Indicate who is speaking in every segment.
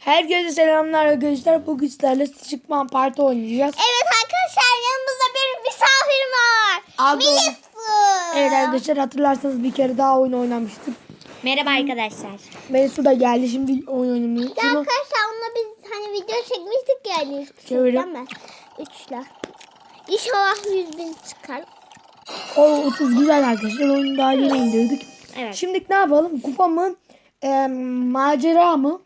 Speaker 1: Herkese selamlar arkadaşlar. Bugün sizlerle Sıçıkman Parti oynayacağız.
Speaker 2: Evet arkadaşlar yanımızda bir misafir var.
Speaker 1: Adı-
Speaker 2: Melis'u.
Speaker 1: Evet arkadaşlar hatırlarsanız bir kere daha oyun oynamıştık.
Speaker 3: Merhaba arkadaşlar.
Speaker 1: Meysu da geldi şimdi oyun oynamıyor.
Speaker 2: Ya
Speaker 1: Şunu
Speaker 2: arkadaşlar onunla biz hani video çekmiştik yani.
Speaker 1: Çevirin.
Speaker 2: Değil mi? Üçle. İnşallah 100 bin çıkar.
Speaker 1: o 30 güzel arkadaşlar. Oyunu daha yeni indirdik.
Speaker 3: Evet.
Speaker 1: Şimdi ne yapalım? Kupa mı? Eee, macera mı?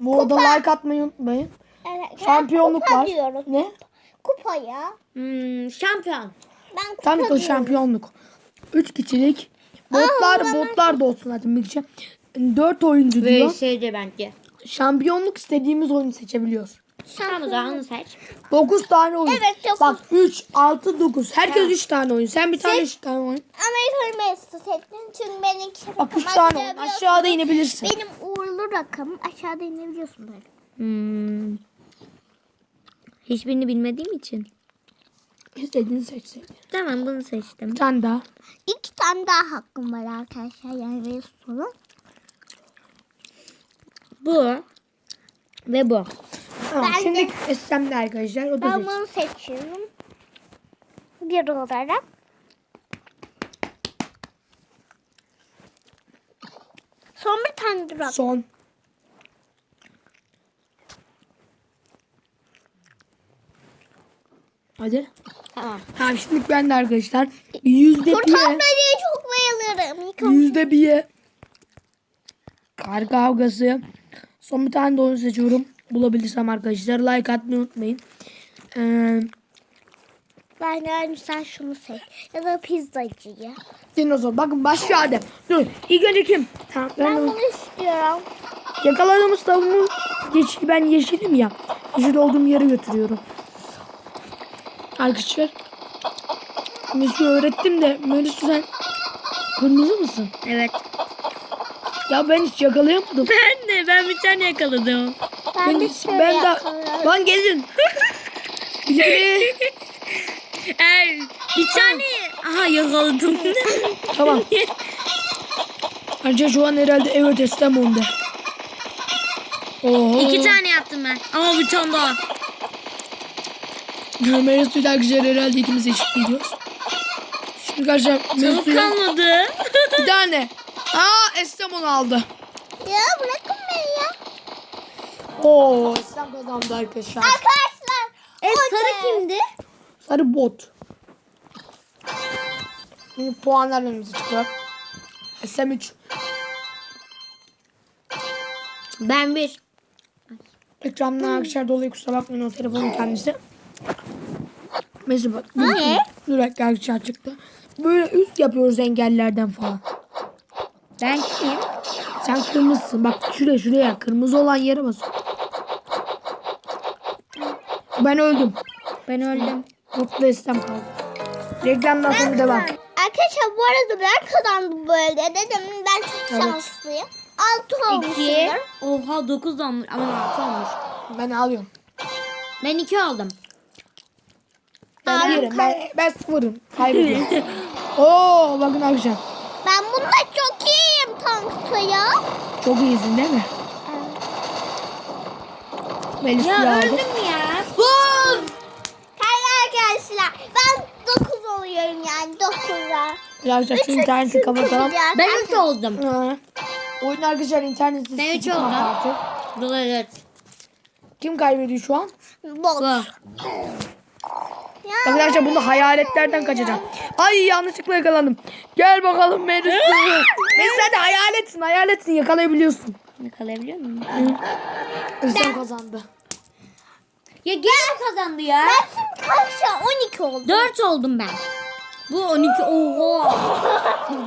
Speaker 1: Bu arada
Speaker 2: Kupa.
Speaker 1: like atmayı unutmayın.
Speaker 2: Evet,
Speaker 1: Şampiyonluk
Speaker 2: kupa
Speaker 1: var.
Speaker 2: diyoruz.
Speaker 1: Ne?
Speaker 2: Kupa ya.
Speaker 3: Hmm, şampiyon.
Speaker 2: Ben kupa
Speaker 1: Tabii ki
Speaker 2: diyorum.
Speaker 1: şampiyonluk. 3 kişilik. Botlar
Speaker 2: Aa,
Speaker 1: botlar da olsun zaten bileceğim. 4 oyuncu diyor.
Speaker 3: VS'de bence.
Speaker 1: Şampiyonluk istediğimiz oyunu seçebiliyoruz.
Speaker 3: Onu seç.
Speaker 1: 9 tane oyun.
Speaker 2: Evet, dokuz.
Speaker 1: Bak 3, 6, 9. Herkes 3 tane oyun. Sen bir tane 3 tane oyun.
Speaker 2: Amerikan Melis'u seçtim çünkü benimki
Speaker 1: Bak 3
Speaker 2: rakamı
Speaker 1: tane oyun. Aşağıda inebilirsin.
Speaker 2: Benim uğurlu rakamım aşağıda inebiliyorsun böyle.
Speaker 3: Hmm. Hiçbirini bilmediğim için.
Speaker 1: İstediğini seçseydin.
Speaker 3: Tamam bunu seçtim.
Speaker 1: Bir tane daha.
Speaker 2: İki tane daha hakkım var arkadaşlar yani Melis'un.
Speaker 3: Bu. Ve bu.
Speaker 1: Tamam,
Speaker 2: Ben
Speaker 1: şimdi
Speaker 2: de-
Speaker 1: Esrem'de arkadaşlar. O da
Speaker 2: Ben bunu seçiyorum. Bir olarak. Son bir tane durak.
Speaker 1: Son. Hadi.
Speaker 3: Tamam.
Speaker 1: Tamam şimdi ben de arkadaşlar. Yüzde bir.
Speaker 2: beni çok bayılırım.
Speaker 1: Yüzde bir. Kar kavgası. Son bir tane de oyun seçiyorum. Bulabilirsem arkadaşlar. Like atmayı unutmayın. Ee,
Speaker 2: Ben yani sen şunu seç. Ya da pizzacıyı.
Speaker 1: dinozor. Bakın başlıyor hadi. Dur. İlk önce kim? Tamam, ben
Speaker 2: Ben
Speaker 1: onu-
Speaker 2: bunu istiyorum.
Speaker 1: Yakaladığımız tavuğumu yeşil, ben yeşilim ya. Yeşil olduğum yere götürüyorum. Arkadaşlar. Melisa'yı öğrettim de Melisa sen kırmızı mısın?
Speaker 3: Evet.
Speaker 1: Ya ben hiç yakalayamadım.
Speaker 3: Ben de ben bir tane yakaladım.
Speaker 2: Ben,
Speaker 1: Ben,
Speaker 2: de şöyle
Speaker 1: ben lan gelin. Biri-
Speaker 3: Er, bir tane. Aha yakaladım.
Speaker 1: tamam. Ayrıca şu an herhalde evet Estemon'da. Oo.
Speaker 3: İki tane yaptım ben. Ama bir tane daha.
Speaker 1: Melisa'yı da güzel herhalde ikimiz eşit gidiyoruz. Şimdi arkadaşlar Melisa'ya
Speaker 3: kalmadı.
Speaker 1: bir tane. Aa Estemon aldı.
Speaker 2: Ya ya.
Speaker 1: Oo Estem kazandı arkadaşlar.
Speaker 2: Arkadaşlar.
Speaker 3: E
Speaker 2: o
Speaker 3: sarı kimdi?
Speaker 1: Sarı bot. Şimdi puanlar önümüze çıkıyor. Estem 3.
Speaker 3: Ben bir.
Speaker 1: Ekrandan arkadaşlar dolayı kusura bakmayın o telefonun kendisi. Mesela bak. dur
Speaker 2: Ne?
Speaker 1: dakika arkadaşlar çıktı. Böyle üst yapıyoruz engellerden falan.
Speaker 3: Ben kim?
Speaker 1: Sen kırmızısın. Bak şuraya şuraya. Kırmızı olan yere bas. Ben öldüm.
Speaker 3: Ben öldüm.
Speaker 1: Mutlu Estem kaldı. Reklamdan sonra devam.
Speaker 2: Arkadaşlar bu arada ben kazandım böyle dedim. Ben çok
Speaker 1: Evet.
Speaker 2: şanslıyım. Altı
Speaker 3: İki.
Speaker 2: olmuşumdur.
Speaker 3: Oha dokuz olmuş. Ama altı olmuş.
Speaker 1: Ben alıyorum.
Speaker 3: Ben iki oldum.
Speaker 1: Ben
Speaker 2: Abi,
Speaker 1: birim. Ben, ben sıfırım. Kaybediyorum. Oo bakın arkadaşlar.
Speaker 2: Ben bunda çok iyiyim tankta ya.
Speaker 1: Çok iyisin değil mi? Melis
Speaker 3: Ya
Speaker 1: aldı.
Speaker 3: öldüm ya.
Speaker 2: Hayır arkadaşlar. Ben 9 oluyorum yani 9'a.
Speaker 1: Arkadaşlar şu interneti kapatalım.
Speaker 3: Ben üç oldum.
Speaker 1: Ha. Oyun arkadaşlar internetsiz.
Speaker 3: Ben üç
Speaker 1: çıkma
Speaker 3: oldum.
Speaker 1: kartı.
Speaker 3: Dur evet.
Speaker 1: Kim kaybediyor şu an?
Speaker 2: Bot.
Speaker 3: Bu.
Speaker 1: Arkadaşlar bunda hayaletlerden kaçacağım. Ay yanlışlıkla yakalandım. Gel bakalım Melis. Melis sen de hayaletsin hayaletsin yakalayabiliyorsun.
Speaker 3: Yakalayabiliyor muyum?
Speaker 1: Sen kazandı.
Speaker 3: Ya gene kazandı ya.
Speaker 2: Ben şimdi kaçta 12 oldum.
Speaker 3: Dört oldum ben. Bu 12. Oha.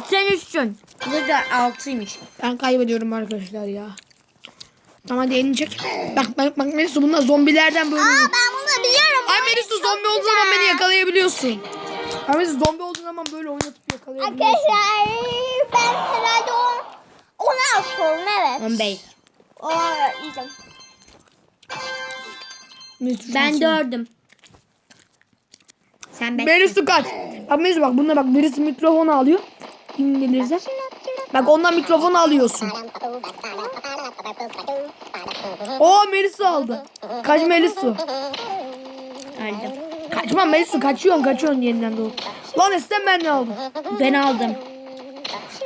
Speaker 3: Sen üçsün. Bu da altıymış.
Speaker 1: Ben kaybediyorum arkadaşlar ya. Tamam hadi elini çek. Bak bak bak Melis bunlar zombilerden böyle.
Speaker 2: Aa ben.
Speaker 1: Ay
Speaker 2: çok
Speaker 1: zombi olduğu zaman beni yakalayabiliyorsun. Ay Melis zombi olduğu zaman böyle oynatıp yakalayabiliyorsun.
Speaker 2: Arkadaşlar ben herhalde 10 16 oldum evet.
Speaker 3: 15.
Speaker 2: O iyiydim.
Speaker 1: Melis,
Speaker 3: Ben
Speaker 1: şansın.
Speaker 3: dördüm. Sen beş.
Speaker 1: Melis su kaç. Bak Melis bak bunda bak birisi mikrofonu alıyor. Kim gelirse. Bak ondan mikrofonu alıyorsun. Oo Melisa aldı. Kaç Melisa.
Speaker 3: Aldım.
Speaker 1: Kaçma Melisa kaçıyorsun kaçıyorsun yeniden doğru. Lan Esten ben ne aldım?
Speaker 3: Ben aldım.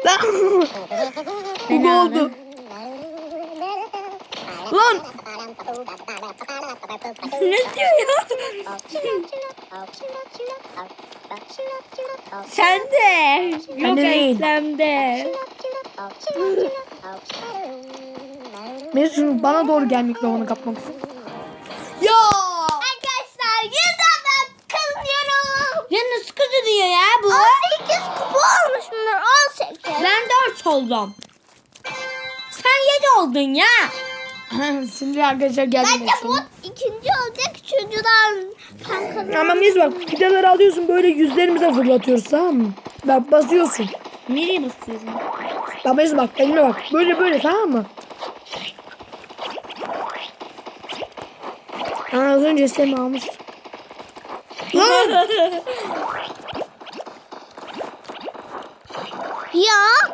Speaker 1: Lan. Bu ne oldu? Lan.
Speaker 3: ne diyor ya? Sen de. Yok
Speaker 1: de değil.
Speaker 3: Eslem de.
Speaker 1: Melisa şimdi bana doğru gel mikrofonu kapmak. Ya.
Speaker 2: Arkadaşlar yüzden ben kazanıyorum.
Speaker 3: Ya kızıyor ya bu?
Speaker 2: 18 kupa olmuş bunlar 18.
Speaker 3: Ben 4 oldum. Sen 7 oldun ya.
Speaker 1: şimdi arkadaşlar geldi
Speaker 2: Bence bu ikinci olacak sen kazan.
Speaker 1: Ama Melisa bak pideleri alıyorsun böyle yüzlerimize fırlatıyoruz tamam mı? Bak basıyorsun.
Speaker 3: Nereye basıyorum?
Speaker 1: Bak Melisa bak elime bak. Böyle böyle tamam mı? Aa, az önce Estem almış. Lan.
Speaker 2: Ya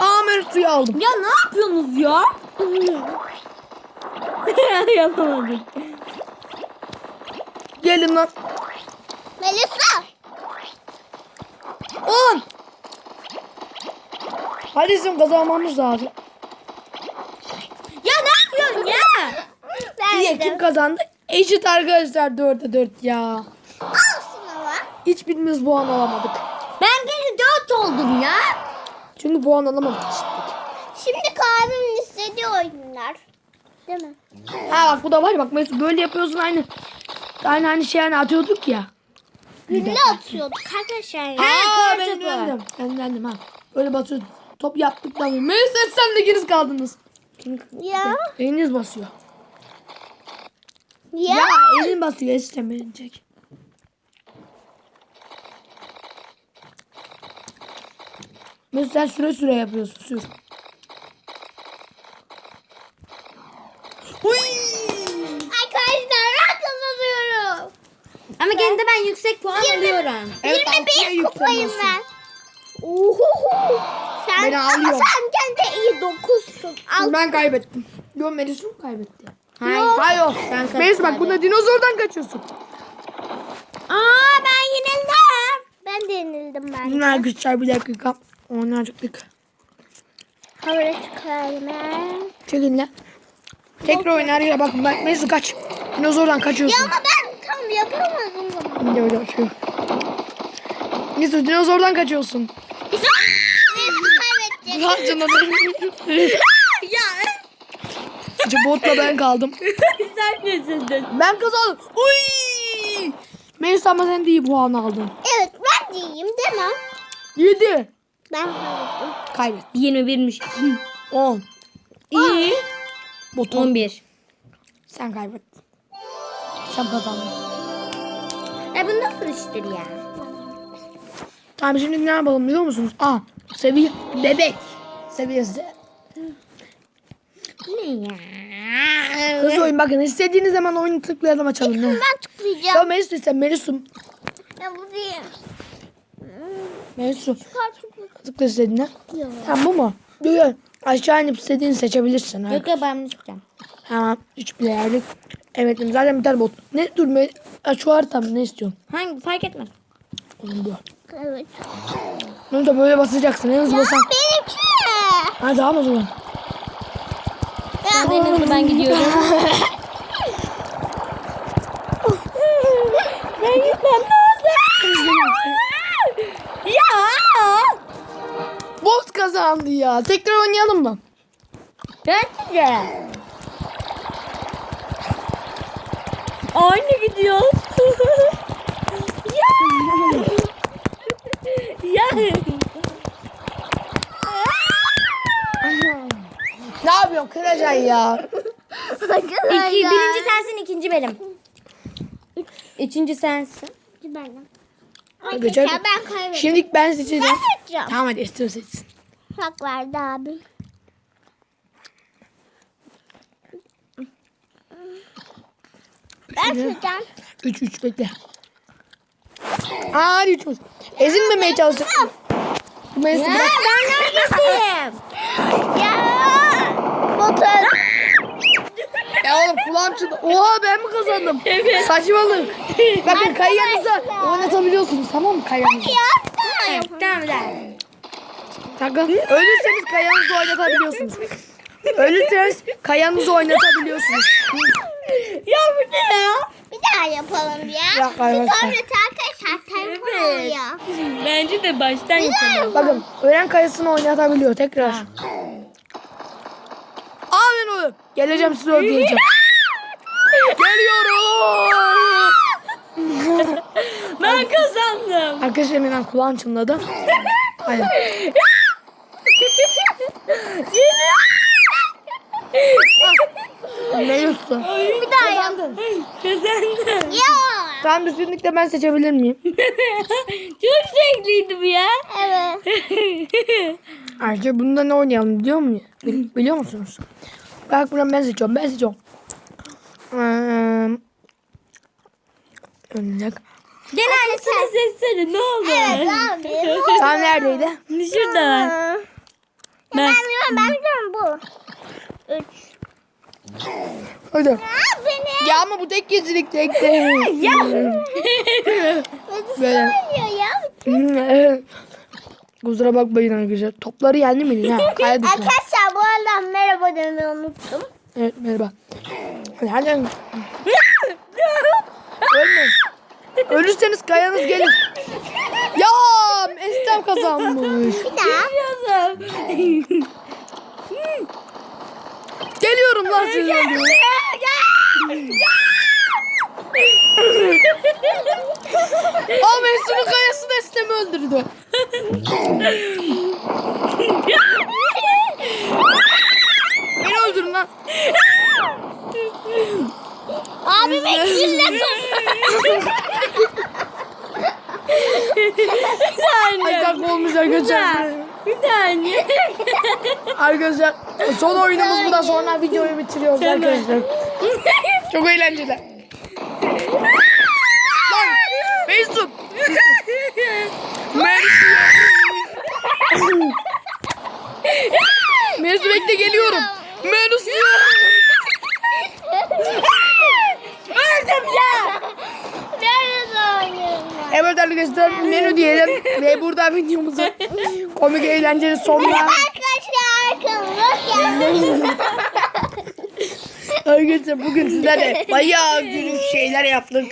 Speaker 1: Aa Melisa'yı aldım.
Speaker 3: ya ne yapıyorsunuz ya? Yapamadım.
Speaker 1: Gelin lan.
Speaker 2: Melisa.
Speaker 1: 10. Hadi bizim kazanmamız lazım.
Speaker 3: Ya ne yapıyorsun ya?
Speaker 1: Diye kim kazandı? Eşit arkadaşlar 4'e 4 ya. Hiçbirimiz puan alamadık.
Speaker 3: Ben gene 4 oldum ya.
Speaker 1: Çünkü puan alamadık işte.
Speaker 2: Şimdi kahvenin istediği oyunlar. Değil mi?
Speaker 1: Ha bak bu da var ya bak mesela böyle yapıyorsun aynı. Aynı aynı şey hani atıyorduk ya.
Speaker 2: Gülle atıyorduk arkadaşlar. ya.
Speaker 1: Ha ben
Speaker 3: topu.
Speaker 1: yendim. Ben yendim ha. Böyle basıyorduk. Top yaptıktan sonra. Melisa sen de ikiniz kaldınız.
Speaker 2: Ya.
Speaker 1: Eliniz basıyor.
Speaker 2: Ya.
Speaker 1: Ya elin basıyor. Estem elin Melisa sen süre süre yapıyorsun. Sür. Uy!
Speaker 2: Arkadaşlar ben kazanıyorum.
Speaker 3: Ama gene de ben yüksek puan alıyorum.
Speaker 1: Evet, altıya
Speaker 2: 21 kupayım ben. Ohoho. Sen,
Speaker 1: Beni
Speaker 2: ama sen kendi iyi dokuzsun. Al.
Speaker 1: Ben kaybettim. Yo Melisa mı kaybetti?
Speaker 3: Hayır.
Speaker 1: Hayır.
Speaker 3: Ben kazandım.
Speaker 1: Melisa bak bunda dinozordan kaçıyorsun.
Speaker 3: Aa ben yenildim.
Speaker 2: Ben de yenildim ben.
Speaker 1: Bunlar arkadaşlar bir dakika. Oynayacaktık.
Speaker 2: Havaya çıkarım ben.
Speaker 1: Çekin lan. Tekrar oynar ya bakın bak Melisa kaç. Dinozordan
Speaker 2: Ya
Speaker 1: kaçıyorsun.
Speaker 2: ama ben tam yapamadım bunu.
Speaker 1: De öyle açıyor. Melisa dinozordan kaçıyorsun.
Speaker 2: Neyse kaybedecek.
Speaker 1: Lan canım.
Speaker 3: ya
Speaker 1: İşte botla ben kaldım.
Speaker 3: sen yüzündün.
Speaker 1: Ben kazandım. Uy! Melisa ama sen de iyi puan aldın.
Speaker 2: Evet ben de iyiyim değil mi?
Speaker 1: 7.
Speaker 2: Ben kaybettim.
Speaker 1: Kaybet.
Speaker 3: 21'miş.
Speaker 1: 10.
Speaker 3: İyi.
Speaker 1: Botu
Speaker 3: 11.
Speaker 1: Sen kaybettin. Sen kazandın.
Speaker 3: E bu nasıl iştir ya?
Speaker 1: Tamam şimdi ne yapalım biliyor musunuz? Aa seviye bebek seviyesi.
Speaker 3: Ne ya?
Speaker 1: Hızlı oyun bakın istediğiniz zaman oyunu tıklayalım açalım.
Speaker 2: Ben tıklayacağım.
Speaker 1: Ya Melis ise Melis'um.
Speaker 2: Ya bu değil. Kartopuk.
Speaker 1: Tıkla istediğine.
Speaker 2: Yok.
Speaker 1: Tamam bu mu? Yok yok. Aşağı inip istediğini seçebilirsin. Ha.
Speaker 3: Yok ya ben bunu çıkacağım.
Speaker 1: Tamam. 3 player'lik. Evet zaten bir tane bot. Ne dur me Ha, şu harita mı? Ne istiyorsun?
Speaker 3: Hangi fark etmez.
Speaker 1: Onu bu.
Speaker 2: Evet.
Speaker 1: Bunu da böyle basacaksın. En hızlı basan.
Speaker 2: Benimki.
Speaker 1: Hadi al o zaman.
Speaker 3: Hadi en hızlı ben gidiyorum.
Speaker 1: kazandı ya. Tekrar oynayalım mı?
Speaker 3: Bence de. Aynı gidiyoruz. ya. ya.
Speaker 1: Ne yapıyorsun? Kıracaksın ya.
Speaker 3: İki, birinci sensin, ikinci benim. Üçüncü sensin.
Speaker 2: Benden.
Speaker 1: Geçer.
Speaker 2: Arkadaşlar ben kaybettim.
Speaker 1: Şimdi ben seçeceğim.
Speaker 2: Ben seçeceğim.
Speaker 1: Tamam hadi Esther seçsin.
Speaker 2: Hak verdi abi. Ben seçeceğim.
Speaker 1: 3 3 bekle. Aa hadi 3 Ezilmemeye çalışacağım. Melis
Speaker 3: Ya ben neredeyim?
Speaker 2: Ya. Motor.
Speaker 1: Ya oğlum kulağım çıktı. Oha ben mi kazandım?
Speaker 3: Evet.
Speaker 1: Saçmalık. Bakın kayanızı
Speaker 2: Arkadaşlar.
Speaker 1: oynatabiliyorsunuz tamam mı kayanızı?
Speaker 2: Ya.
Speaker 3: Tamam tamam.
Speaker 1: Sakın. Ölürseniz kayanızı oynatabiliyorsunuz. Ölürseniz kayanızı oynatabiliyorsunuz.
Speaker 3: Ya bu ne ya?
Speaker 2: Bir daha yapalım ya.
Speaker 1: Ya arkadaşlar.
Speaker 2: Sonra arkadaşlar tempo oluyor.
Speaker 3: Bence de baştan yapalım.
Speaker 1: Bakın ölen kayasını oynatabiliyor tekrar. Aferin oğlum. Geleceğim sizi öldüreceğim. Geliyorum.
Speaker 3: Ben kazandım.
Speaker 1: Arkadaşlar benim kulağım çınladı. Hayır. Ne diyorsun?
Speaker 2: Bir daha yap.
Speaker 3: Kazandım.
Speaker 2: Ya.
Speaker 1: Tamam üstünlükle ben seçebilir miyim?
Speaker 3: Çok zevkliydi bu ya.
Speaker 2: Evet.
Speaker 1: Ayrıca bunda ne oynayalım biliyor musun? Bil- biliyor musunuz? Bak buradan ben seçiyorum. Ben seçiyorum. Ee, Oynayacak.
Speaker 3: Gel aynısını seçsene ne oldu?
Speaker 2: Evet abi.
Speaker 1: Tam neredeydi?
Speaker 3: Şurada var.
Speaker 2: Ben
Speaker 3: Ben.
Speaker 2: biliyorum ben biliyorum bu. Üç.
Speaker 1: Hadi.
Speaker 2: Ya beni.
Speaker 1: Ya ama bu tek gecelik tek de.
Speaker 2: Ya.
Speaker 1: Böyle.
Speaker 2: Söylüyor ya.
Speaker 1: Kusura bakmayın arkadaşlar. Topları yendim mi? Ha, kaya dışına.
Speaker 2: Arkadaşlar bu arada merhaba demeyi unuttum.
Speaker 1: Evet merhaba. Hadi hadi. Ölmeyin. Ölürseniz kayanız gelir. Ya Estem kazanmış.
Speaker 2: Bir daha.
Speaker 1: Geliyorum lan size. Aa Mesut'un kayasını Estem öldürdü. Beni öldürün lan.
Speaker 2: Abim ekşille
Speaker 1: Ay dakika olmuş arkadaşlar.
Speaker 3: Bir tane.
Speaker 1: Arkadaşlar son oyunumuz bu da sonra videoyu bitiriyoruz arkadaşlar. Çok eğlenceli. Lan Mesut. Mesut. Mesut bekle geliyorum. Mesut. Arkadaşlar menü diyelim ve burada videomuzu komik eğlenceli sonuna
Speaker 2: Arkadaşlar.
Speaker 1: Arkadaşlar bugün sizlerle bayağı gülük şeyler yaptık.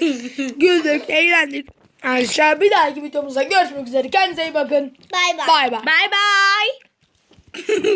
Speaker 1: Güldük, eğlendik. Arkadaşlar bir dahaki videomuzda görüşmek üzere. Kendinize iyi bakın.
Speaker 2: Bay bay.
Speaker 1: Bay bay.
Speaker 3: Bye bye.